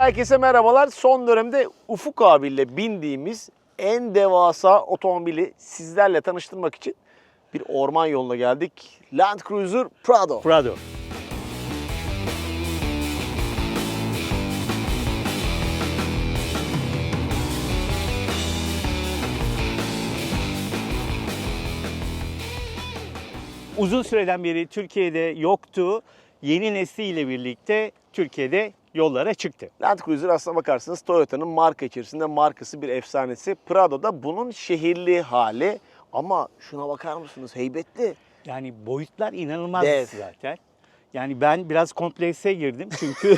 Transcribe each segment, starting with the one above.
Herkese merhabalar. Son dönemde Ufuk abiyle bindiğimiz en devasa otomobili sizlerle tanıştırmak için bir orman yoluna geldik. Land Cruiser Prado. Prado. Uzun süreden beri Türkiye'de yoktu. Yeni nesliyle birlikte Türkiye'de yollara çıktı. Land Cruiser aslına bakarsanız Toyota'nın marka içerisinde markası bir efsanesi. Prado da bunun şehirli hali. Ama şuna bakar mısınız? Heybetli. Yani boyutlar inanılmaz Dev. zaten. Yani ben biraz komplekse girdim çünkü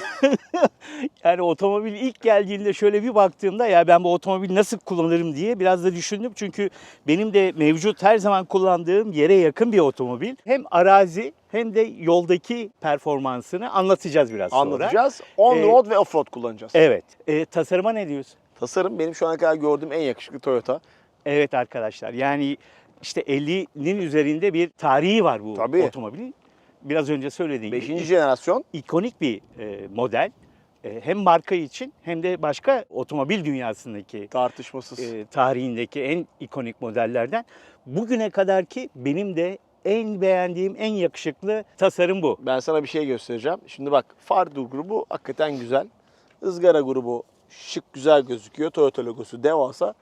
yani otomobil ilk geldiğinde şöyle bir baktığımda ya ben bu otomobili nasıl kullanırım diye biraz da düşündüm. Çünkü benim de mevcut her zaman kullandığım yere yakın bir otomobil. Hem arazi hem de yoldaki performansını anlatacağız biraz sonra. Anlatacağız. On Ee, road ve off road kullanacağız. Evet. E, tasarıma ne diyorsun? Tasarım benim şu ana kadar gördüğüm en yakışıklı Toyota. Evet arkadaşlar yani işte 50'nin üzerinde bir tarihi var bu Tabii. otomobilin. Biraz önce söylediğim gibi. Beşinci jenerasyon. ikonik bir e, model. E, hem marka için hem de başka otomobil dünyasındaki Tartışmasız. e, tarihindeki en ikonik modellerden. Bugüne kadarki benim de en beğendiğim, en yakışıklı tasarım bu. Ben sana bir şey göstereceğim. Şimdi bak Fardur grubu hakikaten güzel. Izgara grubu şık güzel gözüküyor. Toyota logosu devasa.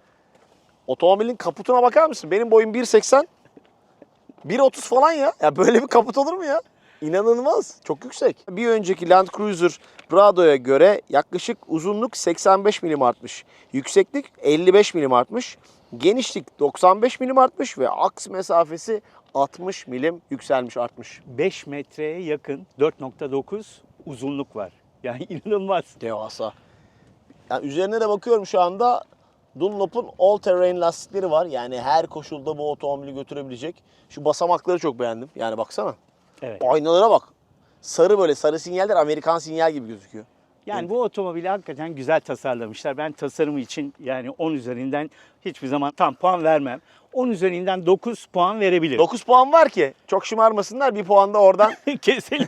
Otomobilin kaputuna bakar mısın? Benim boyum 1.80. 1.30 falan ya. Ya böyle bir kaput olur mu ya? İnanılmaz. Çok yüksek. Bir önceki Land Cruiser Prado'ya göre yaklaşık uzunluk 85 milim artmış. Yükseklik 55 milim artmış. Genişlik 95 milim artmış ve aks mesafesi 60 milim yükselmiş artmış. 5 metreye yakın 4.9 uzunluk var. Yani inanılmaz. Devasa. Yani üzerine de bakıyorum şu anda Dunlop'un all terrain lastikleri var. Yani her koşulda bu otomobili götürebilecek. Şu basamakları çok beğendim. Yani baksana. Evet. Aynalara bak. Sarı böyle sarı sinyaller Amerikan sinyal gibi gözüküyor. Yani bu otomobili hakikaten güzel tasarlamışlar. Ben tasarımı için yani 10 üzerinden hiçbir zaman tam puan vermem. 10 üzerinden 9 puan verebilirim. 9 puan var ki çok şımarmasınlar. Bir puan da oradan. Kesin.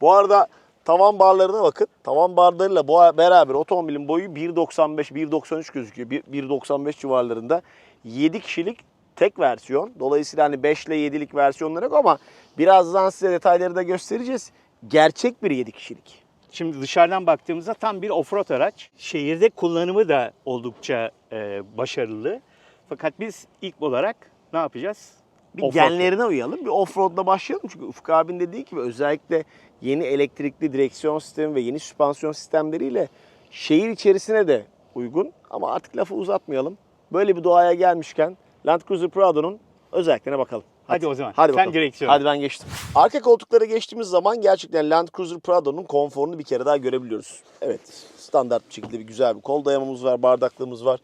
bu arada tavan barlarına bakın. Tavan barlarıyla bu beraber otomobilin boyu 1.95, 1.93 gözüküyor. Bir- 1.95 civarlarında. 7 kişilik tek versiyon. Dolayısıyla hani 5 ile 7'lik versiyonları yok ama birazdan size detayları da göstereceğiz. Gerçek bir 7 kişilik. Şimdi dışarıdan baktığımızda tam bir offroad araç. Şehirde kullanımı da oldukça e, başarılı. Fakat biz ilk olarak ne yapacağız? Bir Offroad. genlerine uyalım. Bir offroad'la başlayalım. Çünkü Ufuk abinin dediği gibi özellikle yeni elektrikli direksiyon sistemi ve yeni süspansiyon sistemleriyle şehir içerisine de uygun. Ama artık lafı uzatmayalım. Böyle bir doğaya gelmişken Land Cruiser Prado'nun özelliklerine bakalım. Hadi o zaman. Hadi Sen bakalım. direksiyona. Hadi ben geçtim. Arka koltuklara geçtiğimiz zaman gerçekten Land Cruiser Prado'nun konforunu bir kere daha görebiliyoruz. Evet standart bir şekilde bir güzel bir kol dayamamız var, bardaklığımız var.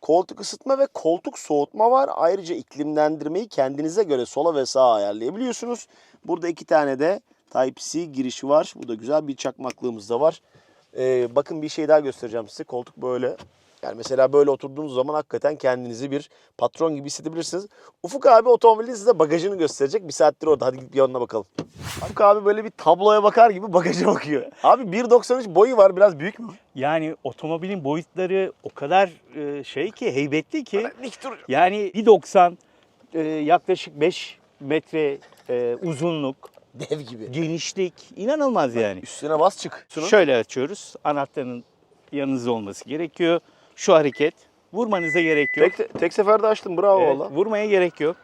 Koltuk ısıtma ve koltuk soğutma var. Ayrıca iklimlendirmeyi kendinize göre sola ve sağa ayarlayabiliyorsunuz. Burada iki tane de Type-C girişi var. Burada güzel bir çakmaklığımız da var. Ee, bakın bir şey daha göstereceğim size. Koltuk böyle. Yani mesela böyle oturduğunuz zaman hakikaten kendinizi bir patron gibi hissedebilirsiniz. Ufuk abi otomobilin size bagajını gösterecek. Bir saattir orada. Hadi gidip yanına bakalım. Ufuk abi böyle bir tabloya bakar gibi bagaja bakıyor. Abi 1.93 boyu var. Biraz büyük mü? Yani otomobilin boyutları o kadar e, şey ki heybetli ki. Yani 1.90 e, yaklaşık 5 metre e, uzunluk, Dev gibi. genişlik inanılmaz yani. Üstüne bas çık. Şöyle açıyoruz. Anahtarın yanınızda olması gerekiyor. Şu hareket. Vurmanıza gerek yok. Tek, tek seferde açtım. Bravo Evet, valla. vurmaya gerek yok.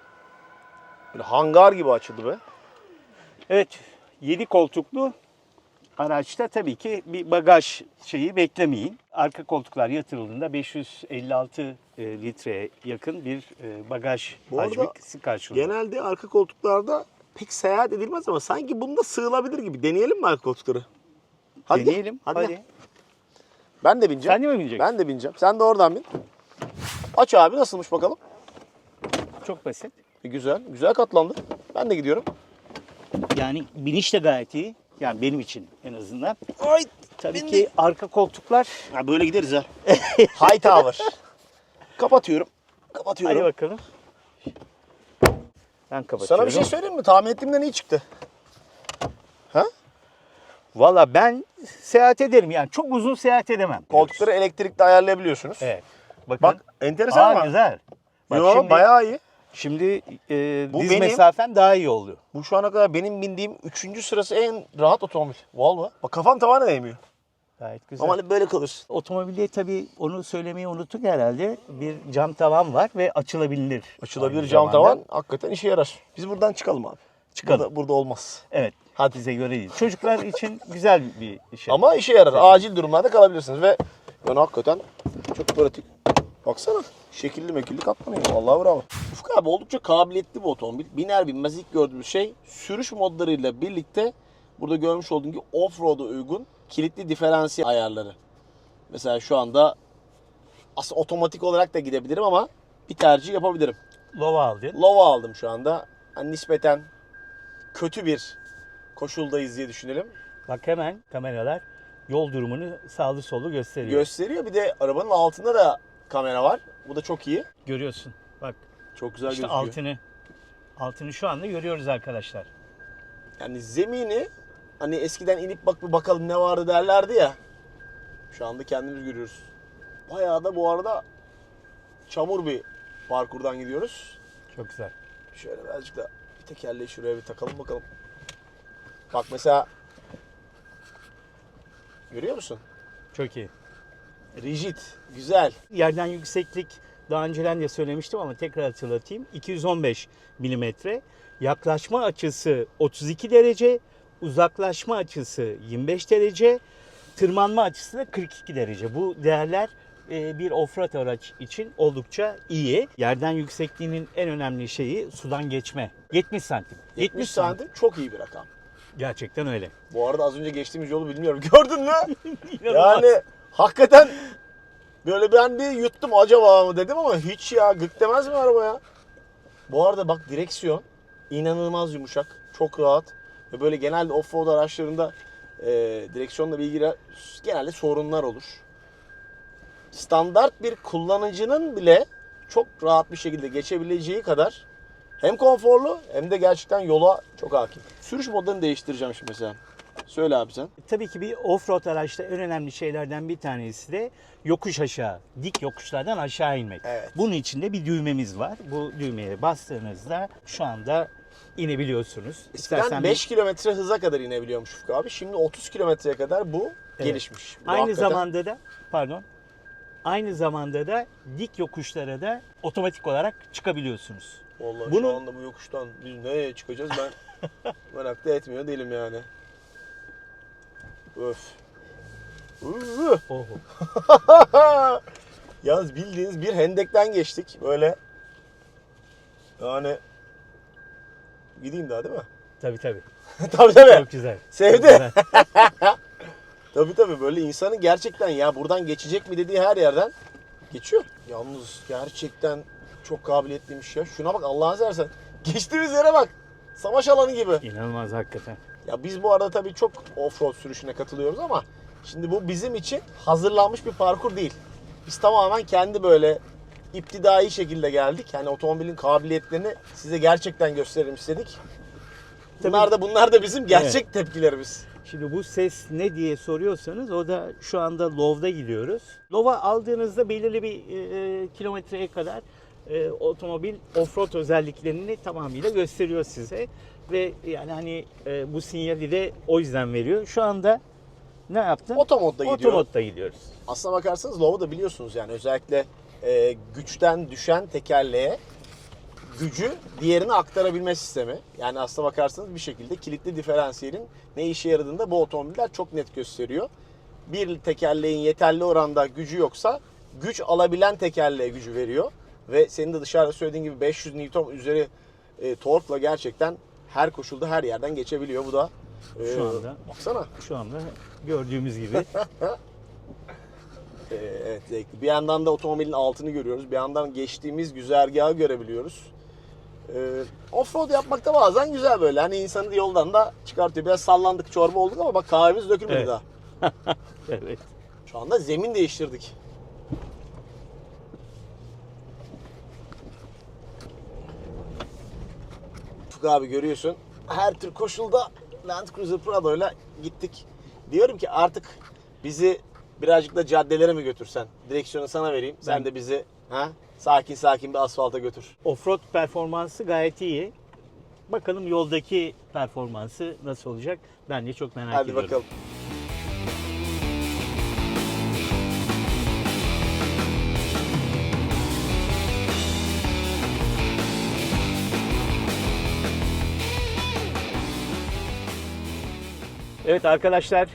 Böyle hangar gibi açıldı be. Evet, 7 koltuklu araçta tabii ki bir bagaj şeyi beklemeyin. Arka koltuklar yatırıldığında 556 e, litreye yakın bir e, bagaj Bu hacmi karşılıyor. Genelde arka koltuklarda pek seyahat edilmez ama sanki bunda sığılabilir gibi. Deneyelim mi arka koltukları? Hadi gel. Deneyelim. Hadi. Hadi. Ben de bineceğim. Sen de mi bineceksin? Ben de bineceğim. Sen de oradan bin. Aç abi nasılmış bakalım. Çok basit. E, güzel. Güzel katlandı. Ben de gidiyorum. Yani biniş de gayet iyi. Yani benim için en azından. Ay. Tabii Bindik. ki arka koltuklar. Ha, böyle gideriz ha. High tower. Kapatıyorum. Kapatıyorum. Hadi bakalım. Ben kapatıyorum. Sana bir şey söyleyeyim mi? Tahmin ettiğimden iyi çıktı. Valla ben seyahat ederim yani çok uzun seyahat edemem. Koltukları elektrikli ayarlayabiliyorsunuz. Evet. Bakın. Bak enteresan Aa, ama. güzel. Bak Yo şimdi, bayağı iyi. Şimdi e, Bu diz benim- mesafem daha iyi oluyor. Bu şu ana kadar benim bindiğim üçüncü sırası en rahat otomobil. Valla. Bak kafam tavana değmiyor. Gayet güzel. Ama hani böyle kalırsın. Otomobilde tabii onu söylemeyi unuttuk herhalde. Bir cam tavan var ve açılabilir. Açılabilir Aynı cam zamanda. tavan hakikaten işe yarar. Biz buradan çıkalım abi. Çıkalım. Burada, burada olmaz. Evet. Hadi bize göre değil. Çocuklar için güzel bir şey. Ama işe yarar. Acil durumlarda kalabilirsiniz ve yani hakikaten çok pratik. Baksana. Şekilli mekilli katlanıyor. Vallahi bravo. Ufuk abi oldukça kabiliyetli bir otomobil. Biner binmez ilk gördüğümüz şey sürüş modlarıyla birlikte burada görmüş olduğun gibi off-road'a uygun kilitli diferansiyel ayarları. Mesela şu anda aslında otomatik olarak da gidebilirim ama bir tercih yapabilirim. Lova aldın. Lova aldım şu anda. Hani nispeten kötü bir koşuldayız diye düşünelim. Bak hemen kameralar yol durumunu sağlı sollu gösteriyor. gösteriyor. Bir de arabanın altında da kamera var. Bu da çok iyi. Görüyorsun. Bak Çok güzel işte gözüküyor. altını altını şu anda görüyoruz arkadaşlar. Yani zemini hani eskiden inip bak bir bakalım ne vardı derlerdi ya. Şu anda kendimiz görüyoruz. Bayağı da bu arada çamur bir parkurdan gidiyoruz. Çok güzel. Şöyle birazcık da bir tekerleği şuraya bir takalım bakalım. Bak mesela görüyor musun? Çok iyi. Rigid, güzel. Yerden yükseklik daha önceden de söylemiştim ama tekrar hatırlatayım. 215 milimetre. Yaklaşma açısı 32 derece. Uzaklaşma açısı 25 derece. Tırmanma açısı da 42 derece. Bu değerler e, bir offroad araç için oldukça iyi. Yerden yüksekliğinin en önemli şeyi sudan geçme. 70 santim. 70 santim çok iyi bir rakam. Gerçekten öyle. Bu arada az önce geçtiğimiz yolu bilmiyorum. Gördün mü? Yani hakikaten böyle ben bir yuttum acaba mı dedim ama hiç ya gık demez mi araba ya? Bu arada bak direksiyon inanılmaz yumuşak, çok rahat ve böyle genelde off-road araçlarında e, direksiyonla ilgili genelde sorunlar olur. Standart bir kullanıcının bile çok rahat bir şekilde geçebileceği kadar hem konforlu hem de gerçekten yola çok hakim. Sürüş modlarını değiştireceğim şimdi mesela. Söyle abi sen. Tabii ki bir offroad araçta en önemli şeylerden bir tanesi de yokuş aşağı, dik yokuşlardan aşağı inmek. Evet. Bunun içinde bir düğmemiz var. Bu düğmeye bastığınızda şu anda inebiliyorsunuz. Eskiden 5 kilometre hıza kadar inebiliyormuş Ufuk abi. Şimdi 30 kilometreye kadar bu Evet. gelişmiş. Bu Aynı hakikaten- zamanda da pardon. Aynı zamanda da dik yokuşlara da otomatik olarak çıkabiliyorsunuz. Vallahi Bunu- şu anda bu yokuştan biz nereye çıkacağız ben merak da etmiyor değilim yani. Öf. Yalnız bildiğiniz bir hendekten geçtik böyle. Yani gideyim daha değil mi? Tabii tabii. tabii tabii. Çok güzel. Sevdi. Çok güzel. Tabii tabii böyle insanın gerçekten ya buradan geçecek mi dediği her yerden geçiyor. Yalnız gerçekten çok kabiliyetliymiş ya. Şuna bak Allah'ını seversen. Geçtiğimiz yere bak. Savaş alanı gibi. İnanılmaz hakikaten. Ya biz bu arada tabii çok offroad sürüşüne katılıyoruz ama şimdi bu bizim için hazırlanmış bir parkur değil. Biz tamamen kendi böyle iptidai şekilde geldik. Yani otomobilin kabiliyetlerini size gerçekten gösterelim istedik. Bunlar da bunlar da bizim gerçek tepkilerimiz. Şimdi bu ses ne diye soruyorsanız o da şu anda Low'da gidiyoruz. Low'a aldığınızda belirli bir e, kilometreye kadar e, otomobil offroad özelliklerini tamamıyla gösteriyor size. Ve yani hani e, bu sinyali de o yüzden veriyor. Şu anda ne yaptın? Otomodda gidiyor. Otomodda gidiyoruz. Aslına bakarsanız Low'u da biliyorsunuz yani özellikle e, güçten düşen tekerleğe gücü diğerine aktarabilme sistemi. Yani aslına bakarsanız bir şekilde kilitli diferansiyelin ne işe yaradığını da bu otomobiller çok net gösteriyor. Bir tekerleğin yeterli oranda gücü yoksa güç alabilen tekerleğe gücü veriyor. Ve senin de dışarıda söylediğin gibi 500 Newton üzeri e, torkla gerçekten her koşulda her yerden geçebiliyor. Bu da e, Şu anda. baksana Şu anda gördüğümüz gibi Ee, Evet zevkli. Bir yandan da otomobilin altını görüyoruz. Bir yandan geçtiğimiz güzergahı görebiliyoruz. Ee, offroad yapmak da bazen güzel böyle. Hani insanı yoldan da çıkartıyor. Biraz sallandık çorba olduk ama bak kahvemiz dökülmedi Evet. daha. evet. Şu anda zemin değiştirdik. Ufuk abi görüyorsun. Her tür koşulda Land Cruiser Prado'yla gittik. Diyorum ki artık bizi birazcık da caddelere mi götürsen? Direksiyonu sana vereyim. Sen Ben- de bizi ha sakin sakin bir asfalta götür. Offroad performansı gayet iyi. Bakalım yoldaki performansı nasıl olacak? Ben de çok merak Hadi ediyorum. bakalım. Evet arkadaşlar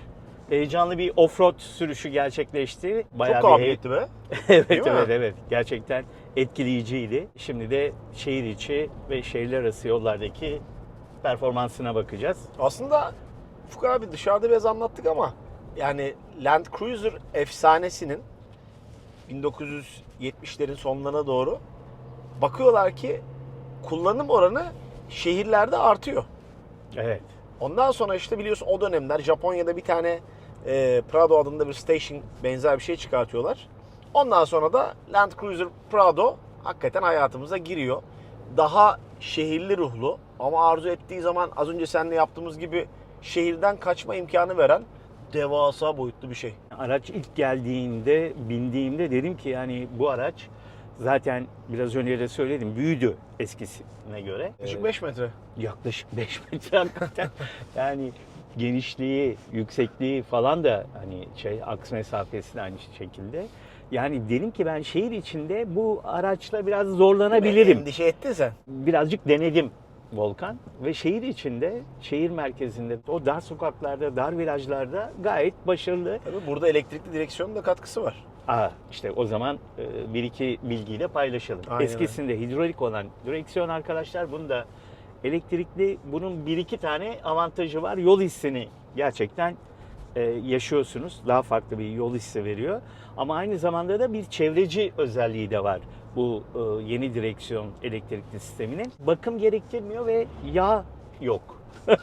heyecanlı bir offroad sürüşü gerçekleşti. Bayağı Çok kabiliyetli be. evet Değil mi? evet evet gerçekten etkileyiciydi. Şimdi de şehir içi ve şehirler arası yollardaki performansına bakacağız. Aslında Ufuk abi dışarıda biraz anlattık ama yani Land Cruiser efsanesinin 1970'lerin sonlarına doğru bakıyorlar ki kullanım oranı şehirlerde artıyor. Evet. Ondan sonra işte biliyorsun o dönemler Japonya'da bir tane e, Prado adında bir station benzer bir şey çıkartıyorlar. Ondan sonra da Land Cruiser Prado hakikaten hayatımıza giriyor. Daha şehirli ruhlu ama arzu ettiği zaman az önce seninle yaptığımız gibi şehirden kaçma imkanı veren devasa boyutlu bir şey. Araç ilk geldiğinde, bindiğimde dedim ki yani bu araç zaten biraz önce de söyledim büyüdü eskisine göre. Yaklaşık Ee, 5 metre. yaklaşık 5 metre hakikaten. yani genişliği, yüksekliği falan da hani şey aks mesafesi de aynı şekilde. Yani dedim ki ben şehir içinde bu araçla biraz zorlanabilirim. Endişe ettin sen. Birazcık denedim Volkan ve şehir içinde, şehir merkezinde, o dar sokaklarda, dar virajlarda gayet başarılı. Tabii burada elektrikli direksiyonun da katkısı var. Aa, işte o zaman e, bir iki bilgiyle paylaşalım. Aynen Eskisinde hidrolik olan direksiyon arkadaşlar bunda elektrikli bunun bir iki tane avantajı var. Yol hissini gerçekten e, yaşıyorsunuz. Daha farklı bir yol hissi veriyor. Ama aynı zamanda da bir çevreci özelliği de var bu e, yeni direksiyon elektrikli sisteminin. Bakım gerektirmiyor ve yağ yok.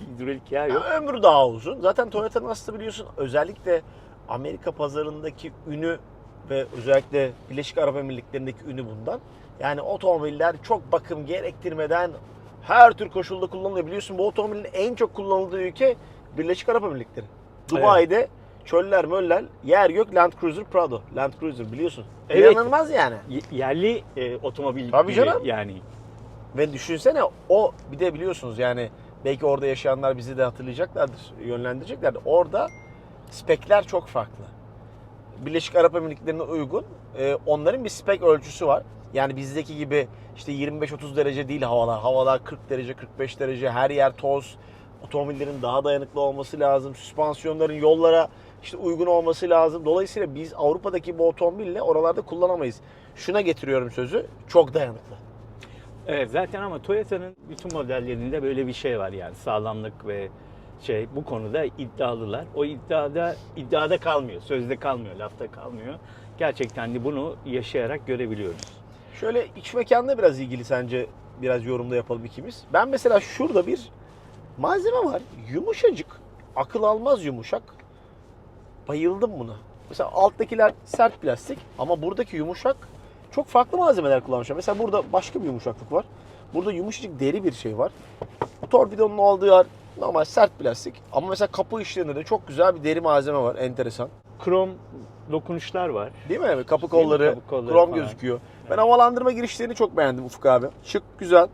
hidrolik yağ yok. Ya ömrü daha uzun. Zaten Toyota'nın aslında biliyorsun özellikle Amerika pazarındaki ünü ve özellikle Birleşik Arap Emirlikleri'ndeki ünü bundan. Yani otomobiller çok bakım gerektirmeden her tür koşulda kullanılıyor. Biliyorsun bu otomobilin en çok kullanıldığı ülke Birleşik Arap Emirlikleri. Dubai'de çöller möller yer gök Land Cruiser Prado. Land Cruiser biliyorsun. Evet. İnanılmaz yani. Y- yerli e, otomobil Tabii canım. yani. Ve düşünsene o bir de biliyorsunuz yani belki orada yaşayanlar bizi de hatırlayacaklardır, yönlendireceklerdir. Orada spekler çok farklı. Birleşik Arap Emirlikleri'ne uygun e, onların bir spek ölçüsü var. Yani bizdeki gibi işte 25-30 derece değil havalar. Havalar 40 derece, 45 derece, her yer toz. Otomobillerin daha dayanıklı olması lazım. Süspansiyonların yollara işte uygun olması lazım. Dolayısıyla biz Avrupa'daki bu otomobille oralarda kullanamayız. Şuna getiriyorum sözü. Çok dayanıklı. Evet zaten ama Toyota'nın bütün modellerinde böyle bir şey var yani sağlamlık ve şey bu konuda iddialılar. O iddiada iddiada kalmıyor, sözde kalmıyor, lafta kalmıyor. Gerçekten de bunu yaşayarak görebiliyoruz. Şöyle iç mekanda biraz ilgili sence biraz yorumda yapalım ikimiz. Ben mesela şurada bir malzeme var. Yumuşacık. Akıl almaz yumuşak. Bayıldım buna. Mesela alttakiler sert plastik ama buradaki yumuşak çok farklı malzemeler kullanmışlar. Mesela burada başka bir yumuşaklık var. Burada yumuşacık deri bir şey var. Bu torpidonun olduğu yer normal sert plastik. Ama mesela kapı işlerinde de çok güzel bir deri malzeme var. Enteresan. Krom dokunuşlar var. Değil mi? Kapı Değil mi? kolları, Kapı kolları krom falan. gözüküyor. Ben havalandırma girişlerini çok beğendim Ufuk abi. Şık, güzel.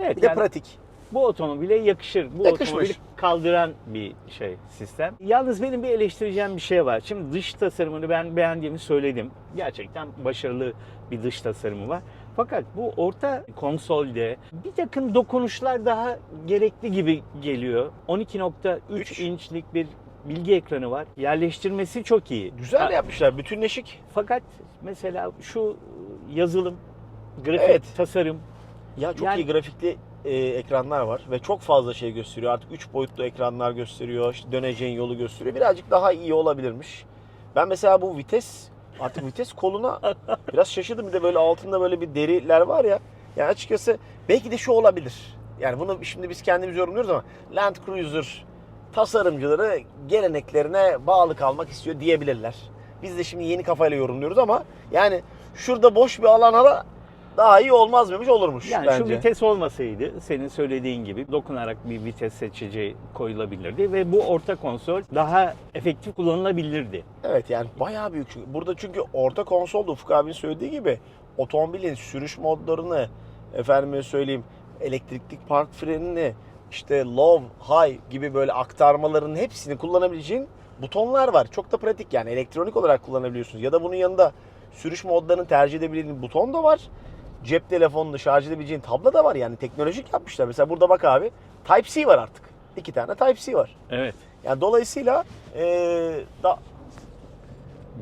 Evet, Bir de yani pratik. bu otomobile yakışır. Bu Yakışmış. otomobili kaldıran bir şey sistem. Yalnız benim bir eleştireceğim bir şey var. Şimdi dış tasarımını ben beğendiğimi söyledim. Gerçekten başarılı bir dış tasarımı var. Fakat bu orta konsolde bir takım dokunuşlar daha gerekli gibi geliyor. 12.3 Üç. inçlik bir bilgi ekranı var. Yerleştirmesi çok iyi. Güzel Ha, yapmışlar. Bütünleşik. Fakat mesela şu yazılım, grafik, Evet. tasarım Ya çok Yani- iyi grafikli e, ekranlar var ve çok fazla şey gösteriyor. Artık 3 boyutlu ekranlar gösteriyor. İşte döneceğin yolu gösteriyor. Birazcık daha iyi olabilirmiş. Ben mesela bu vites artık vites koluna biraz şaşırdım. Bir de böyle altında böyle bir deriler var ya. Yani açıkçası belki de şu olabilir. Yani bunu şimdi biz kendimiz yorumluyoruz ama Land Cruiser tasarımcıları geleneklerine bağlı kalmak istiyor diyebilirler. Biz de şimdi yeni kafayla yorumluyoruz ama yani şurada boş bir alana da daha iyi olmaz mıymış olurmuş Yani bence. şu vites olmasaydı senin söylediğin gibi dokunarak bir vites seçici koyulabilirdi ve bu orta konsol daha efektif kullanılabilirdi. Evet yani bayağı büyük çünkü. Burada çünkü orta konsolda Ufuk abinin söylediği gibi otomobilin sürüş modlarını efendime söyleyeyim elektrikli park frenini işte low, high gibi böyle aktarmaların hepsini kullanabileceğin butonlar var. Çok da pratik yani elektronik olarak kullanabiliyorsunuz. Ya da bunun yanında sürüş modlarını tercih edebildiğin buton da var. Cep telefonunu şarj edebileceğin tablo da var yani teknolojik yapmışlar. Mesela burada bak abi Type-C var artık. İki tane Type-C var. Evet. Yani dolayısıyla eee da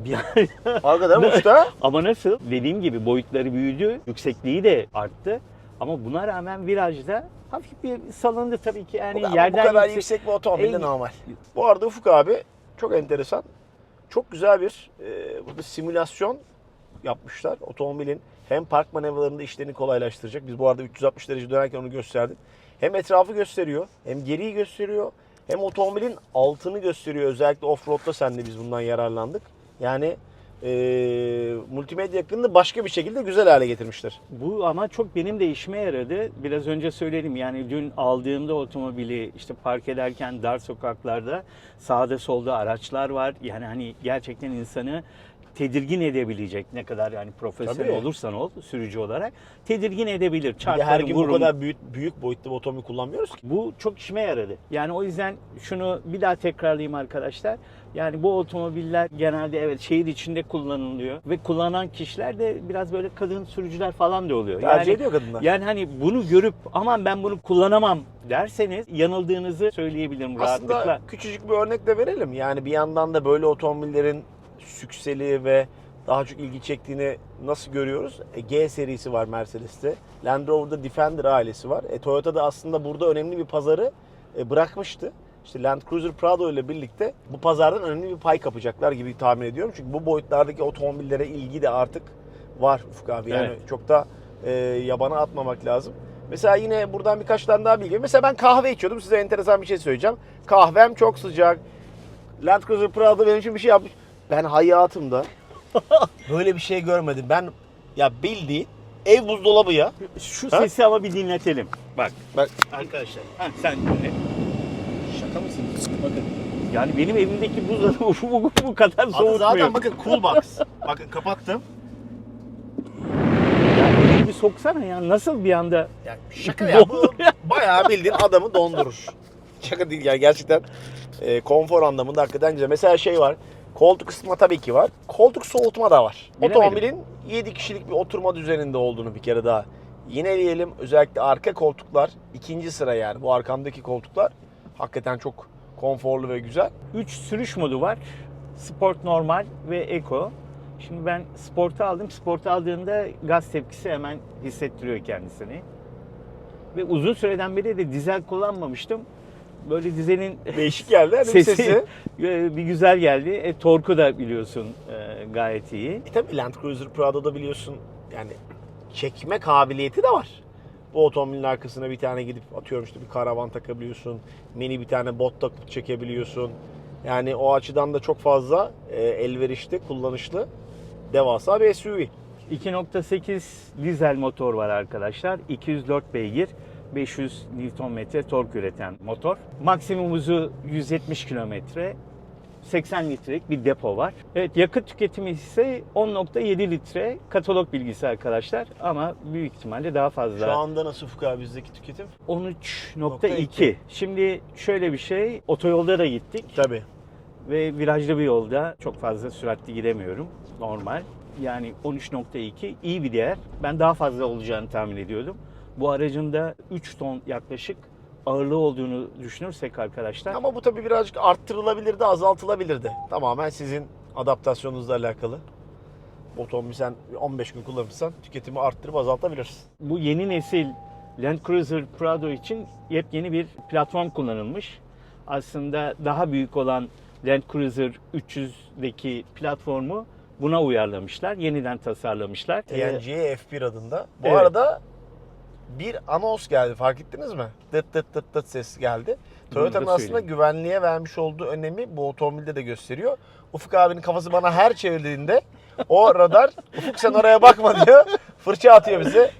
Hakikaten usta. Ama nasıl? Dediğim gibi boyutları büyüdü, yüksekliği de arttı. Ama buna rağmen virajda hafif bir salındı tabii ki. Yani Bu, ama yerden bu kadar yüksek- yüksek bir otomobilde En- normal. Bu arada Ufuk abi çok enteresan. Çok güzel bir e, burada simülasyon yapmışlar. Otomobilin hem park manevralarında işlerini kolaylaştıracak. Biz bu arada 360 derece dönerken onu gösterdik. Hem etrafı gösteriyor, hem geriyi gösteriyor, hem otomobilin altını gösteriyor. Özellikle off-road'da sen de biz bundan yararlandık. Yani e, multimedya yakınını başka bir şekilde güzel hale getirmişler. Bu ama çok benim de işime yaradı. Biraz önce söyledim yani dün aldığımda otomobili işte park ederken dar sokaklarda sağda solda araçlar var. Yani hani gerçekten insanı tedirgin edebilecek ne kadar yani profesyonel Tabii. olursan ol sürücü olarak tedirgin edebilir. Çarparım, her gün bu vururum. kadar büyük, büyük boyutlu bir otomobil kullanmıyoruz ki. Bu çok işime yaradı. Yani o yüzden şunu bir daha tekrarlayayım arkadaşlar. Yani bu otomobiller genelde evet şehir içinde kullanılıyor ve kullanan kişiler de biraz böyle kadın sürücüler falan da oluyor. Tercih yani, ediyor kadınlar. Yani hani bunu görüp aman ben bunu kullanamam derseniz yanıldığınızı söyleyebilirim rahatlıkla. Aslında küçücük bir örnek de verelim. Yani bir yandan da böyle otomobillerin sükseli ve daha çok ilgi çektiğini nasıl görüyoruz? E, G serisi var Mercedes'te. Land Rover'da Defender ailesi var. E, Toyota'da aslında burada önemli bir pazarı e, bırakmıştı. İşte Land Cruiser Prado ile birlikte bu pazardan önemli bir pay kapacaklar gibi tahmin ediyorum. Çünkü bu boyutlardaki otomobillere ilgi de artık var Ufuk abi. Yani Evet. çok da e, yabana atmamak lazım. Mesela yine buradan birkaç tane daha bilgi. Mesela ben kahve içiyordum. Size enteresan bir şey söyleyeceğim. Kahvem çok sıcak. Land Cruiser Prado benim için bir şey yapmış. Ben hayatımda böyle bir şey görmedim. Ben ya bildiğin ev buzdolabı ya. Şu Ha? sesi ama bir dinletelim. Bak Bak arkadaşlar ha, sen dinle. şaka mısınız? Bakın. Yani benim evimdeki buzdolabı bu, bu kadar Adı soğutmuyor. zaten bakın Cool Box. bakın kapattım. Yani böyle bir soksana ya nasıl bir anda Yani şaka ya bu bayağı bildiğin adamı dondurur. Şaka değil yani gerçekten e, konfor anlamında hakikaten güzel. Mesela şey var. Koltuk ısıtma tabii ki var. Koltuk soğutma da var. Bilemedim. Otomobilin 7 kişilik bir oturma düzeninde olduğunu bir kere daha yineleyelim. Özellikle arka koltuklar ikinci sıra yani bu arkamdaki koltuklar hakikaten çok konforlu ve güzel. 3 sürüş modu var. Sport, normal ve eco. Şimdi ben sportu aldım. Sportu aldığında gaz tepkisi hemen hissettiriyor kendisini. Ve uzun süreden beri de dizel kullanmamıştım. Böyle dizelin Değişik geldi hani sesi, sesi. e, bir güzel geldi. E, torku da biliyorsun e, gayet iyi. E tabii Land Cruiser Prado'da biliyorsun yani çekme kabiliyeti de var. Bu otomobilin arkasına bir tane gidip atıyorum işte bir karavan takabiliyorsun. Mini bir tane bot takıp çekebiliyorsun. Yani o açıdan da çok fazla e, elverişli, kullanışlı, devasa bir SUV. 2.8 dizel motor var arkadaşlar. 204 beygir. 500 Nm tork üreten motor. Maksimum hızı 170 km. 80 litrelik bir depo var. Evet yakıt tüketimi ise 10.7 litre katalog bilgisi arkadaşlar ama büyük ihtimalle daha fazla. Şu anda nasıl Ufuk abi bizdeki tüketim? 13.2. Şimdi şöyle bir şey otoyolda da gittik Tabii. ve virajlı bir yolda çok fazla süratli gidemiyorum. Normal. Yani 13.2 iyi bir değer. Ben daha fazla olacağını tahmin ediyordum. Bu aracın da 3 ton yaklaşık ağırlığı olduğunu düşünürsek arkadaşlar. Ama bu tabii birazcık arttırılabilirdi, azaltılabilirdi. Tamamen sizin adaptasyonunuzla alakalı. Otomobil sen 15 gün kullanırsan tüketimi arttırıp azaltabilirsin. Bu yeni nesil Land Cruiser Prado için yepyeni bir platform kullanılmış. Aslında daha büyük olan Land Cruiser 300'deki platformu buna uyarlamışlar. Yeniden tasarlamışlar. Ee, TNGA F1 adında. Bu Evet. arada bir anons geldi fark ettiniz mi? Dıt dıt dıt dıt ses geldi. Toyota'nın da aslında güvenliğe vermiş olduğu önemi bu otomobilde de gösteriyor. Ufuk abinin kafası bana her çevirdiğinde o radar Ufuk sen oraya bakma diyor. Fırça atıyor bize.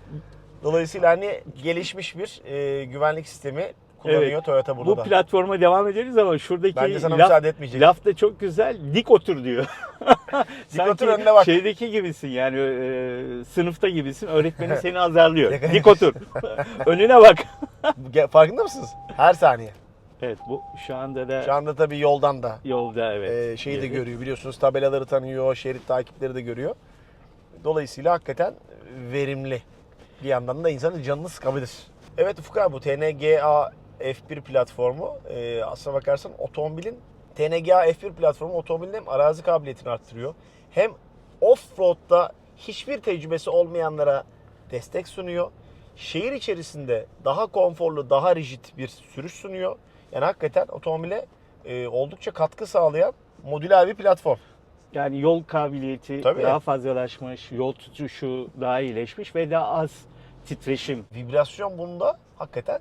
Dolayısıyla hani gelişmiş bir e, güvenlik sistemi kullanıyor Evet. Toyota burada Bu da. platforma devam ederiz ama şuradaki Bence sana laf, müsaade etmeyecek. laf da çok güzel. Dik otur diyor. Sanki otur, önüne bak. Şeydeki gibisin yani e, sınıfta gibisin. Öğretmenin seni azarlıyor. Dik otur. Önüne bak. Farkında mısınız? Her saniye. Evet bu şu anda da Şu anda tabii yoldan da yolda evet. e, şeyi de Geliyor. görüyor biliyorsunuz tabelaları tanıyor, şerit takipleri de görüyor. Dolayısıyla hakikaten verimli. Bir yandan da insanın canını sıkabilir. Evet Ufuk abi bu TNGA F1 platformu e, aslına bakarsan otomobilin TNGA F1 platformu otomobilin hem arazi kabiliyetini arttırıyor hem off-road'da hiçbir tecrübesi olmayanlara destek sunuyor. Şehir içerisinde daha konforlu, daha rigid bir sürüş sunuyor. Yani hakikaten otomobile e, oldukça katkı sağlayan modüler bir platform. Yani yol kabiliyeti Tabii. daha fazlalaşmış, yol tutuşu daha iyileşmiş ve daha az titreşim. Vibrasyon bunda hakikaten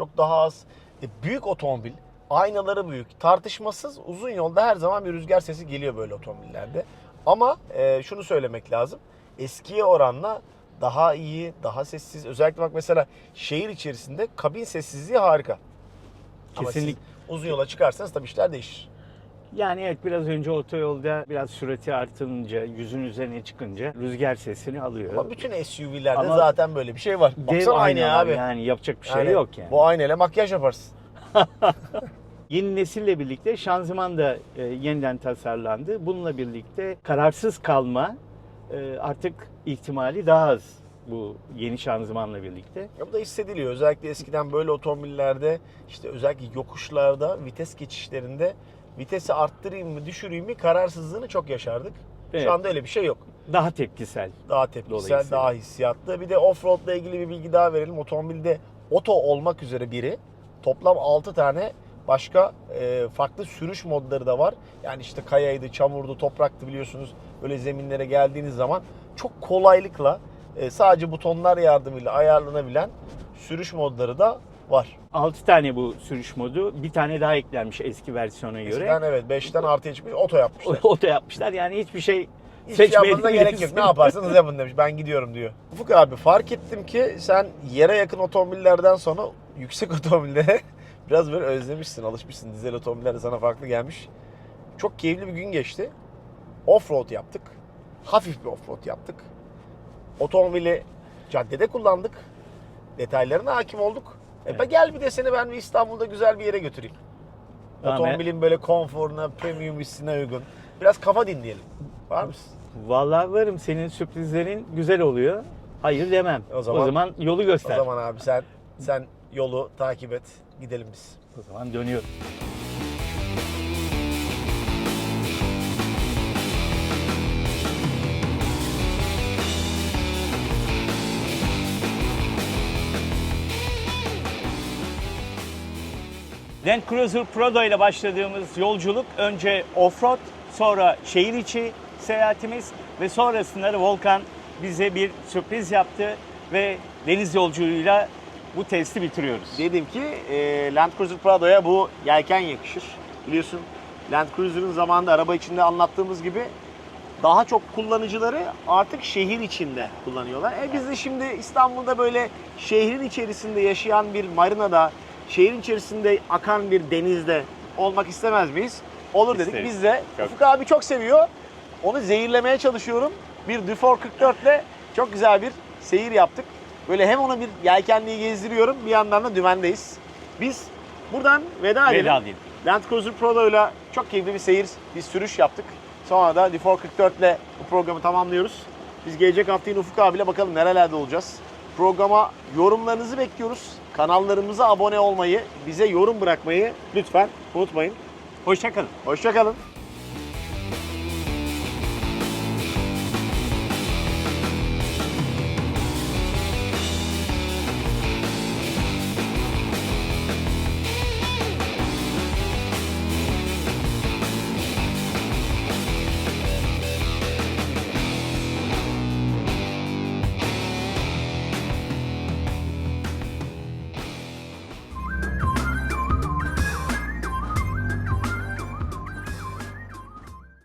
çok daha az. E, büyük otomobil, aynaları büyük. Tartışmasız uzun yolda her zaman bir rüzgar sesi geliyor böyle otomobillerde. Ama e, şunu söylemek lazım. Eskiye oranla daha iyi, daha sessiz. Özellikle bak mesela şehir içerisinde kabin sessizliği harika. Ama siz Kesinlikle. uzun yola çıkarsanız tabii işler değişir. Yani evet biraz önce otoyolda biraz sürati artınca, yüzün üzerine çıkınca rüzgar sesini alıyor. Ama bütün SUV'lerde Ama zaten böyle bir şey var. Baksana aynaya abi. yani yapacak bir şey Yani yok yani. Bu aynayla makyaj yaparsın. Yeni nesille birlikte şanzıman da e, yeniden tasarlandı. Bununla birlikte kararsız kalma e, artık ihtimali daha az bu yeni şanzımanla birlikte. Ya bu da hissediliyor. Özellikle eskiden böyle otomobillerde işte özellikle yokuşlarda vites geçişlerinde vitesi arttırayım mı düşüreyim mi kararsızlığını çok yaşardık. Evet. Şu anda öyle bir şey yok. Daha tepkisel. Daha tepkisel, daha hissiyatlı. Bir de offroadla ilgili bir bilgi daha verelim. Otomobilde oto olmak üzere biri toplam 6 tane başka e, farklı sürüş modları da var. Yani işte kayaydı, çamurdu, topraktı biliyorsunuz. Böyle zeminlere geldiğiniz zaman çok kolaylıkla e, sadece butonlar yardımıyla ayarlanabilen sürüş modları da var. 6 tane bu sürüş modu. Bir tane daha eklenmiş eski versiyona göre. Eskiden evet 5'ten artıya çıkmış oto yapmışlar. O da yapmışlar. Yani hiçbir şey Hiç yapmanıza gerek yok. Ne yaparsanız yapın demiş. Ben gidiyorum diyor. Ufuk abi fark ettim ki sen yere yakın otomobillerden sonra yüksek otomobillere biraz böyle özlemişsin, alışmışsın. Dizel otomobiller de sana farklı gelmiş. Çok keyifli bir gün geçti. Offroad yaptık. Hafif bir offroad yaptık. Otomobili caddede kullandık. Detaylarına hakim olduk. E Evet. gel bir de seni ben bir İstanbul'da güzel bir yere götüreyim. Tamam, Otomobilin böyle konforuna, premium hissine uygun. Biraz kafa dinleyelim. Var mısın? Vallahi varım senin sürprizlerin güzel oluyor. Hayır demem. O O zaman- zaman, yolu göster. O zaman abi sen sen yolu takip et. Gidelim biz. O zaman dönüyorum. Land Cruiser Prado ile başladığımız yolculuk önce offroad, sonra şehir içi seyahatimiz ve sonrasında da Volkan bize bir sürpriz yaptı ve deniz yolculuğuyla bu testi bitiriyoruz. Dedim ki e, Land Cruiser Prado'ya bu yelken yakışır. Biliyorsun Land Cruiser'ın zamanında araba içinde anlattığımız gibi daha çok kullanıcıları artık şehir içinde kullanıyorlar. E biz de şimdi İstanbul'da böyle şehrin içerisinde yaşayan bir marinada, şehrin içerisinde akan bir denizde olmak istemez miyiz? Olur dedik. İsteriz. Biz de Çok. Ufuk abi çok seviyor. Onu zehirlemeye çalışıyorum. Bir Dufour 44 ile çok güzel bir seyir yaptık. Böyle hem ona bir yelkenliği gezdiriyorum bir yandan da dümendeyiz. Biz buradan veda edelim. Veda edelim. Land Cruiser Prado ile çok keyifli bir seyir, bir sürüş yaptık. Sonra da Dufour 44 ile bu programı tamamlıyoruz. Biz gelecek hafta yine Ufuk abiyle bakalım nerelerde olacağız. Programa yorumlarınızı bekliyoruz. Kanallarımıza abone olmayı, bize yorum bırakmayı lütfen unutmayın. Hoşçakalın. Hoşçakalın.